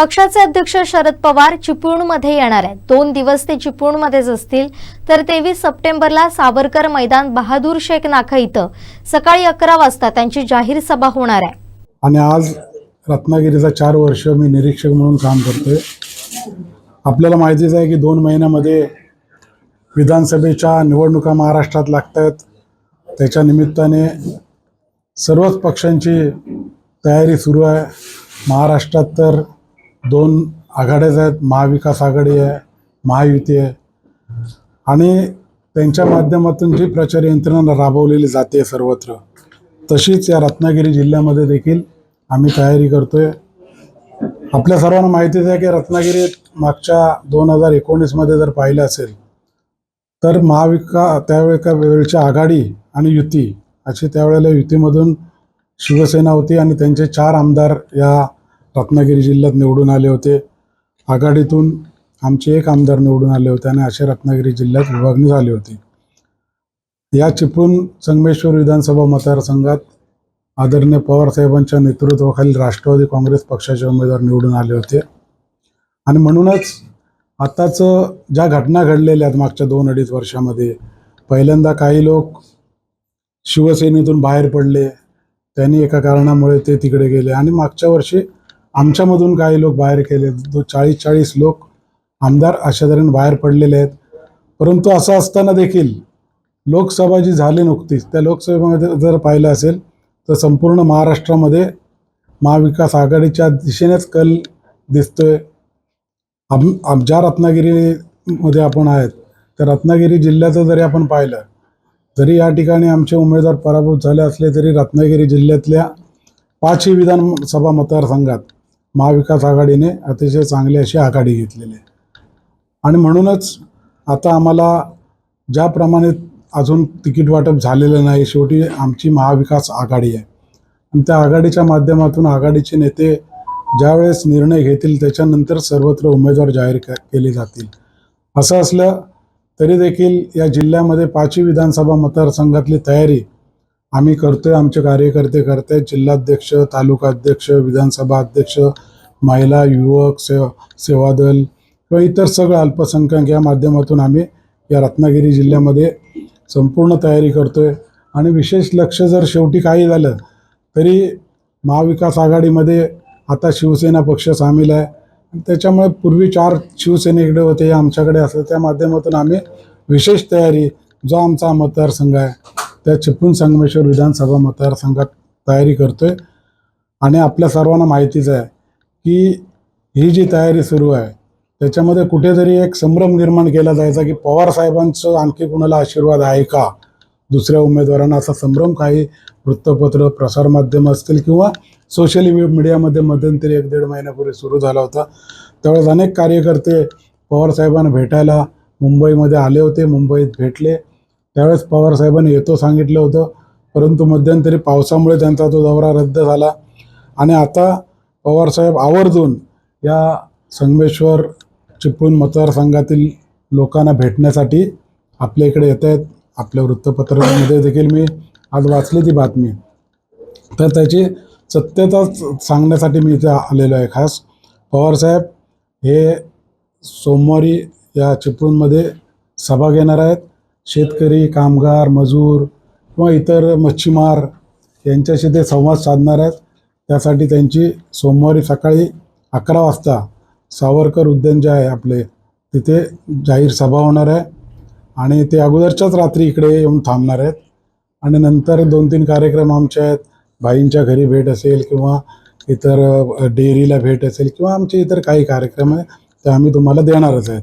पक्षाचे अध्यक्ष शरद पवार चिपळूणमध्ये येणार आहेत. दोन दिवस ते चिपळूणमध्येच असतील. तर तेवीस सप्टेंबरला सावरकर मैदान बहादूर शेख नाका इथं. सकाळी अकरा वाजता त्यांची जाहीर सभा होणार आहे. आणि आज रत्नागिरीचा चार वर्ष मी निरीक्षक म्हणून काम करतोय. आपल्याला माहितीच आहे की दोन महिन्यामध्ये विधानसभेच्या निवडणुका महाराष्ट्रात लागत आहेत त्याच्या निमित्ताने सर्वच पक्षांची तयारी सुरू आहे. महाराष्ट्रात तर दोन आघाड्याच आहेत महाविकास आघाडी आहे महायुती आहे. आणि त्यांच्या माध्यमातून जी प्रचार यंत्रणा राबवलेली जाते सर्वत्र तशीच या रत्नागिरी जिल्ह्यामध्ये देखील आम्ही तयारी करतोय. आपल्या सर्वांना माहितीच आहे की रत्नागिरीत मागच्या दोन हजार एकोणीसमध्ये जर पाहिलं असेल तर महाविका त्यावेळेका वेळच्या आघाडी आणि युती अशी त्यावेळेला युतीमधून शिवसेना होती आणि त्यांचे चार आमदार या रत्नागिरी जिल्ह्यात निवडून आले होते. आघाडीतून आमचे एक आमदार निवडून आले होते आणि असे रत्नागिरी जिल्ह्यात विभागणी झाली होती. या चिपळूण संगमेश्वर विधानसभा मतदारसंघात आदरणीय पवारसाहेबांच्या नेतृत्वाखाली राष्ट्रवादी काँग्रेस पक्षाचे उमेदवार निवडून आले होते. आणि म्हणूनच आताच ज्या घटना घडलेल्या आहेत मागच्या दोन अडीच वर्षामध्ये पहिल्यांदा काही लोक शिवसेनेतून बाहेर पडले त्यांनी एका कारणामुळे ते तिकडे गेले आणि मागच्या वर्षी आमच्यामधून काही लोक बाहेर केले. दो चाळीस चाळीस लोक आमदार अशा तऱ्हेने बाहेर पडलेले आहेत. परंतु असं असताना देखील लोकसभा जी झाली नुकतीच त्या लोकसभेमध्ये जर पाहिलं असेल तर संपूर्ण महाराष्ट्रामध्ये महाविकास आघाडीच्या दिशेनेच कल दिसतोय. आम आम ज्या रत्नागिरीमध्ये आपण आहेत त्या रत्नागिरी जिल्ह्याचं जरी आपण पाहिलं जरी या ठिकाणी आमचे उमेदवार पराभूत झाले असले तरी रत्नागिरी जिल्ह्यातल्या पाचही विधानसभा मतदारसंघात महाविकास आघाडीने अतिशय चांगली अशी आघाडी घेतलेली आहे. आणि म्हणूनच आता आम्हाला ज्याप्रमाणे अजून तिकीट वाटप झालेलं नाही शेवटी आमची महाविकास आघाडी आहे. आणि त्या आघाडीच्या माध्यमातून आघाडीचे नेते ज्यावेळेस निर्णय घेतील त्याच्यानंतर सर्वत्र उमेदवार जाहीर केले जातील. असं असलं तरी देखील या जिल्ह्यामध्ये पाचवी विधानसभा मतदारसंघातली तयारी आम्ही करतोय आमचे कार्यकर्ते करत आहेत जिल्हाध्यक्ष तालुका अध्यक्ष विधानसभा अध्यक्ष महिला युवक सेवा सेवादल किंवा इतर सगळं अल्पसंख्याक या माध्यमातून आम्ही या रत्नागिरी जिल्ह्यामध्ये संपूर्ण तयारी करतोय. आणि विशेष लक्ष जर शेवटी काही झालं तरी महाविकास आघाडीमध्ये आता शिवसेना पक्ष सामील आहे. त्याच्यामुळे पूर्वी चार शिवसेनेकडे होते हे आमच्याकडे असं त्या माध्यमातून आम्ही विशेष तयारी जो आमचा मतदारसंघ आहे त्या चिपळूण संगमेश्वर विधानसभा मतदारसंघात तयारी करतो आहे आणि आपल्या सर्वांना माहितीच आहे की ही जी तयारी सुरू आहे त्याच्यामध्ये कुठेतरी एक संभ्रम निर्माण केला जायचा की पवार साहेबांचं आणखी कुणाला आशीर्वाद आहे का? दुसऱ्या उमेदवारांना असा संभ्रम काही वृत्तपत्र प्रसारमाध्यम असतील किंवा सोशल मीडियामध्ये मध्यंतरी एक दीड महिन्यापूर्वी सुरू झाला होता. त्यावेळेस अनेक कार्यकर्ते पवारसाहेबांना भेटायला मुंबईमध्ये आले होते मुंबईत भेटले. त्यावेळेस पवारसाहेबांनी येतो सांगितलं होतं परंतु मध्यंतरी पावसामुळे त्यांचा तो दौरा रद्द झाला. आणि आता पवारसाहेब आवर्जून या संगमेश्वर चिपळूण मतदारसंघातील लोकांना भेटण्यासाठी आपल्या इकडे येत आहेत. आपल्या वृत्तपत्रामध्ये देखील मी आज वाचली ती बातमी. तर त्याची सत्यता सांगण्यासाठी मी इथे आलेलो आहे खास. पवारसाहेब हे सोमवारी या चिपळूणमध्ये सभा घेणार आहेत. शेतकरी कामगार मजूर किंवा इतर मच्छीमार यांच्याशी ते संवाद साधणार आहेत. त्यासाठी त्यांची सोमवारी सकाळी अकरा वाजता सावरकर उद्यान जे आहे आपले तिथे जाहीर सभा होणार आहे. आणि ते अगोदरच्याच रात्री इकडे येऊन थांबणार आहेत. आणि नंतर दोन तीन कार्यक्रम आमचे आहेत. भाईंच्या घरी भेट असेल किंवा इतर डेअरीला भेट असेल किंवा आमचे इतर काही कार्यक्रम आहे ते आम्ही तुम्हाला देणारच आहेत.